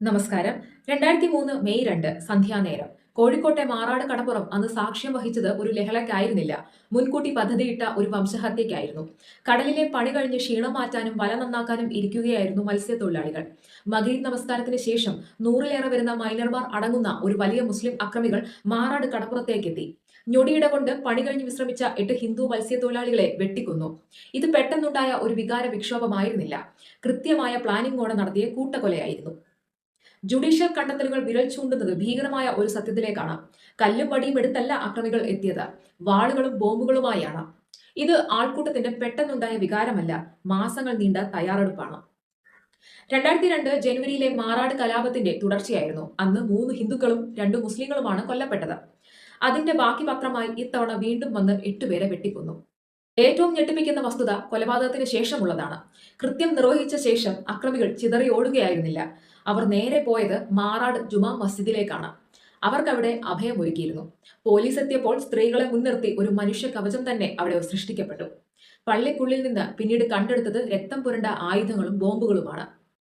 നമസ്കാരം. രണ്ടായിരത്തി മൂന്ന് മെയ് രണ്ട് സന്ധ്യാനേരം. കോഴിക്കോട്ടെ മാറാട് കടപ്പുറം അന്ന് സാക്ഷ്യം വഹിച്ചത് ഒരു ലഹളയ്ക്കായിരുന്നില്ല. മുൻകൂട്ടി പദ്ധതിയിട്ട ഒരു വംശഹത്യയ്ക്കായിരുന്നു. കടലിലെ പണി കഴിഞ്ഞ് ക്ഷീണം മാറ്റാനും വല നന്നാക്കാനും ഇരിക്കുകയായിരുന്നു മത്സ്യത്തൊഴിലാളികൾ. മകരീദ് നമസ്കാരത്തിന് ശേഷം നൂറിലേറെ വരുന്ന മൈനർമാർ അടങ്ങുന്ന ഒരു വലിയ മുസ്ലിം അക്രമികൾ മാറാട് കടപ്പുറത്തേക്കെത്തി. ഞൊടിയിട കൊണ്ട് പണി കഴിഞ്ഞ് വിശ്രമിച്ച എട്ട് ഹിന്ദു മത്സ്യത്തൊഴിലാളികളെ വെട്ടിക്കൊന്നു. ഇത് പെട്ടെന്നുണ്ടായ ഒരു വികാര വിക്ഷോഭമായിരുന്നില്ല. കൃത്യമായ പ്ലാനിംഗോടെ നടത്തിയ കൂട്ടക്കൊലയായിരുന്നു. ജുഡീഷ്യൽ കണ്ടെത്തലുകൾ വിരൽ ചൂണ്ടുന്നത് ഭീകരമായ ഒരു സത്യത്തിലേക്കാണ്. കല്ലും വടിയും എടുത്തല്ല അക്രമികൾ എത്തിയത്. വാളുകളും ബോംബുകളുമായാണ്. ഇത് ആൾക്കൂട്ടത്തിന്റെ പെട്ടെന്നുണ്ടായ വികാരമല്ല മാസങ്ങൾ നീണ്ട തയ്യാറെടുപ്പാണ്. രണ്ടായിരത്തി രണ്ട് ജനുവരിയിലെ മാറാട് കലാപത്തിന്റെ തുടർച്ചയായിരുന്നു. അന്ന് മൂന്ന് ഹിന്ദുക്കളും രണ്ട് മുസ്ലിങ്ങളുമാണ് കൊല്ലപ്പെട്ടത്. അതിന്റെ ബാക്കി പത്രമായി ഇത്തവണ വീണ്ടും വന്ന് എട്ടുപേരെ വെട്ടിക്കൊന്നു. ഏറ്റവും ഞെട്ടിപ്പിക്കുന്ന വസ്തുത കൊലപാതകത്തിന് ശേഷമുള്ളതാണ്. കൃത്യം നിർവഹിച്ച ശേഷം അക്രമികൾ ചിതറി ഓടുകയായിരുന്നില്ല അവർ നേരെ പോയത് മാറാട് ജുമാ മസ്ജിദിലേക്കാണ്. അവർക്കവിടെ അഭയമൊരുക്കിയിരുന്നു പോലീസ് എത്തിയപ്പോൾ സ്ത്രീകളെ മുൻനിർത്തി ഒരു മനുഷ്യ കവചം തന്നെ അവിടെ സൃഷ്ടിക്കപ്പെട്ടു. പള്ളിക്കുള്ളിൽ നിന്ന് പിന്നീട് കണ്ടെടുത്തത് രക്തം പുരണ്ട ആയുധങ്ങളും ബോംബുകളുമാണ്.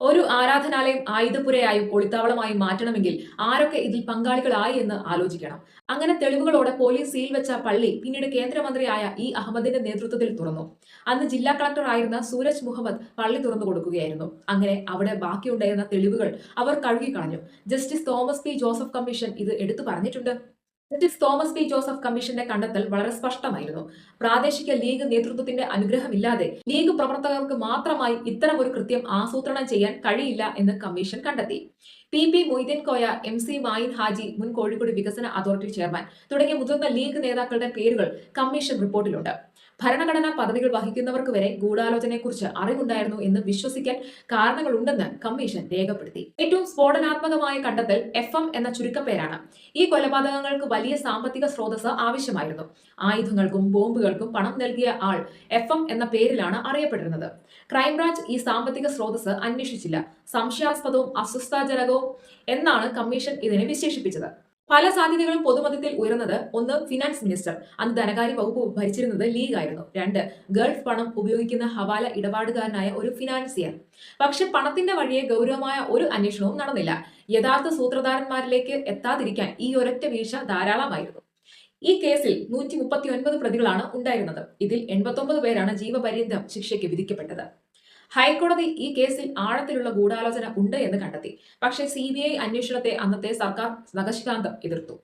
ഒരു ആരാധനാലയം ആയുധപുരയായും ഒളിത്താവളമായും മാറ്റണമെങ്കിൽ ആരൊക്കെ ഇതിൽ പങ്കാളികളായി എന്ന് ആലോചിക്കണം. അങ്ങനെ തെളിവുകളോടെ പോലീസ് സീൽ വെച്ച പള്ളി പിന്നീട് കേന്ദ്രമന്ത്രിയായ ഇ അഹമ്മദിന്റെ നേതൃത്വത്തിൽ തുറന്നു. അന്ന് ജില്ലാ കളക്ടർ ആയിരുന്ന സൂരജ് മുഹമ്മദ് പള്ളി തുറന്നു കൊടുക്കുകയായിരുന്നു. അങ്ങനെ അവിടെ ബാക്കിയുണ്ടായിരുന്ന തെളിവുകൾ അവർ കഴുകിക്കളഞ്ഞു. Justice Thomas P Joseph commission ഇത് എടുത്തു പറഞ്ഞിട്ടുണ്ട്. ജസ്റ്റിസ് തോമസ് പി ജോസഫ് കമ്മീഷന്റെ കണ്ടെത്തൽ വളരെ സ്പഷ്ടമായിരുന്നു. പ്രാദേശിക ലീഗ് നേതൃത്വത്തിന്റെ അനുഗ്രഹമില്ലാതെ ലീഗ് പ്രവർത്തകർക്ക് മാത്രമായി ഇത്തരം ഒരു കൃത്യം ആസൂത്രണം ചെയ്യാൻ കഴിയില്ല എന്ന് കമ്മീഷൻ കണ്ടെത്തി. P P Moideen Koya M C Mayin Haji മുൻ കോഴിക്കോട് വികസന അതോറിറ്റി ചെയർമാൻ തുടങ്ങിയ മുതിർന്ന ലീഗ് നേതാക്കളുടെ പേരുകൾ കമ്മീഷൻ റിപ്പോർട്ടിലുണ്ട്. ഭരണഘടനാ പദവികൾ വഹിക്കുന്നവർക്ക് വരെ ഗൂഢാലോചനയെക്കുറിച്ച് അറിവുണ്ടായിരുന്നു എന്ന് വിശ്വസിക്കാൻ കാരണങ്ങളുണ്ടെന്ന് കമ്മീഷൻ രേഖപ്പെടുത്തി. ഏറ്റവും സ്ഫോടനാത്മകമായ കണ്ടെത്തൽ എഫ് എം എന്ന ചുരുക്കപ്പേരാണ്. ഈ കൊലപാതകങ്ങൾക്ക് വലിയ സാമ്പത്തിക സ്രോതസ് ആവശ്യമായിരുന്നു. ആയുധങ്ങൾക്കും ബോംബുകൾക്കും പണം നൽകിയ ആൾ എഫ് എം എന്ന പേരിലാണ് അറിയപ്പെട്ടിരുന്നത് ക്രൈംബ്രാഞ്ച് ഈ സാമ്പത്തിക സ്രോതസ് അന്വേഷിച്ചില്ല. സംശയാസ്പദവും അസ്വസ്ഥാജനകവും എന്നാണ് കമ്മീഷൻ ഇതിനെ വിശേഷിപ്പിച്ചത്. പല സാധ്യതകളും പൊതുമതത്തിൽ ഉയർന്നത് ഒന്ന് ഫിനാൻസ് മിനിസ്റ്റർ അന്ന് ധനകാര്യ വകുപ്പ് ഭരിച്ചിരുന്നത് ലീഗ് ആയിരുന്നു. രണ്ട് ഗൾഫ് പണം ഉപയോഗിക്കുന്ന ഹവാല ഇടപാടുകാരനായ ഒരു ഫിനാൻസിയർ. പക്ഷെ പണത്തിന്റെ വഴിയെ ഗൗരവമായ ഒരു അന്വേഷണവും നടന്നില്ല. യഥാർത്ഥ സൂത്രധാരന്മാരിലേക്ക് എത്താതിരിക്കാൻ ഈ ഒരൊറ്റ വീഴ്ച ധാരാളമായിരുന്നു. ഈ കേസിൽ നൂറ്റി മുപ്പത്തി ഒൻപത് പ്രതികളാണ് ഉണ്ടായിരുന്നത്. ഇതിൽ എൺപത്തി പേരാണ് ജീവപര്യന്തം ശിക്ഷയ്ക്ക് വിധിക്കപ്പെട്ടത്. ഹൈക്കോടതി ഈ കേസിൽ ആഴത്തിലുള്ള ഗൂഢാലോചന ഉണ്ട് എന്ന് കണ്ടെത്തി. പക്ഷേ സി ബി ഐ അന്വേഷണത്തെ അന്നത്തെ സർക്കാർ നഖശികാന്തം എതിർത്തു.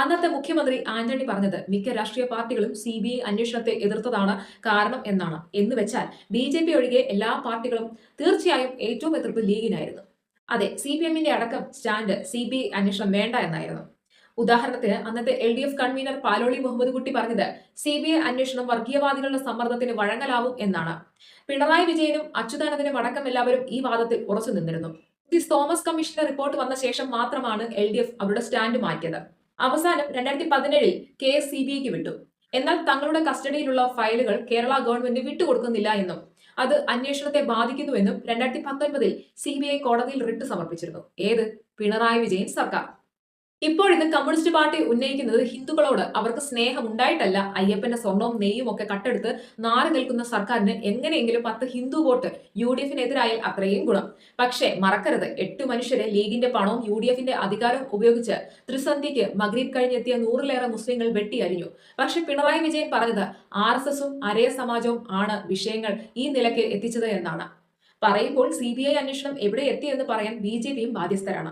അന്നത്തെ മുഖ്യമന്ത്രി ആന്റണി പറഞ്ഞത് മിക്ക രാഷ്ട്രീയ പാർട്ടികളും സി ബി ഐ അന്വേഷണത്തെ എതിർത്തതാണ് കാരണം എന്നാണ്. എന്ന് വെച്ചാൽ ബി ജെ പി ഒഴികെ എല്ലാ പാർട്ടികളും തീർച്ചയായും ഏറ്റവും എതിർപ്പ് ലീഗിനായിരുന്നു. അതെ സി പി എമ്മിന്റെ അടക്കം സ്റ്റാൻഡ് സി ബി ഐ അന്വേഷണം വേണ്ട എന്നായിരുന്നു. ഉദാഹരണത്തിന് അന്നത്തെ L D F convener Paloli Muhammad Kutty പറഞ്ഞത് സി ബി ഐ അന്വേഷണം വർഗീയവാദികളുടെ സമ്മർദ്ദത്തിന് വഴങ്ങലാവും എന്നാണ്. പിണറായി വിജയനും അച്യുതാനന്ദനും അടക്കം എല്ലാവരും ഈ വാദത്തിൽ ഉറച്ചു നിന്നിരുന്നു. ജസ്റ്റിസ് തോമസ് കമ്മീഷന്റെ റിപ്പോർട്ട് വന്ന ശേഷം മാത്രമാണ് എൽ ഡി എഫ് അവരുടെ സ്റ്റാൻഡ് മാറ്റിയത്. അവസാനം രണ്ടായിരത്തി പതിനേഴിൽ കേസ് സി ബി ഐക്ക് വിട്ടു. എന്നാൽ തങ്ങളുടെ കസ്റ്റഡിയിലുള്ള ഫയലുകൾ കേരള ഗവൺമെന്റ് വിട്ടുകൊടുക്കുന്നില്ല എന്നും അത് അന്വേഷണത്തെ ബാധിക്കുന്നുവെന്നും രണ്ടായിരത്തി പത്തൊൻപതിൽ സി ബി ഐ കോടതിയിൽ റിട്ട് സമർപ്പിച്ചിരുന്നു. ഏത്? പിണറായി വിജയൻ സർക്കാർ. ഇപ്പോഴിത് കമ്മ്യൂണിസ്റ്റ് പാർട്ടി ഉന്നയിക്കുന്നത് ഹിന്ദുക്കളോട് അവർക്ക് സ്നേഹം ഉണ്ടായിട്ടല്ല അയ്യപ്പന്റെ സ്വർണവും നെയ്യും ഒക്കെ കട്ടെടുത്ത് നാറി നിൽക്കുന്ന സർക്കാരിന് എങ്ങനെയെങ്കിലും പത്ത് ഹിന്ദു വോട്ട് യു ഡി എഫിനെതിരായാൽ അത്രയും ഗുണം. പക്ഷേ മറക്കരുത്. എട്ട് മനുഷ്യരെ ലീഗിന്റെ പണവും യു ഡി എഫിന്റെ അധികാരവും ഉപയോഗിച്ച് ത്രിസന്ധിക്ക് മഗ്രീബ് കഴിഞ്ഞെത്തിയ നൂറിലേറെ മുസ്ലിങ്ങൾ വെട്ടിയരിഞ്ഞു പക്ഷെ പിണറായി വിജയൻ പറഞ്ഞത് ആർ എസ് എസും അരേ സമാജവും ആണ് വിഷയങ്ങൾ ഈ നിലയ്ക്ക് എത്തിച്ചത് എന്നാണ്. പറയുമ്പോൾ സി ബി ഐ അന്വേഷണം എവിടെ എത്തിയെന്ന് പറയാൻ ബി ജെ പിയും ബാധ്യസ്ഥരാണ്.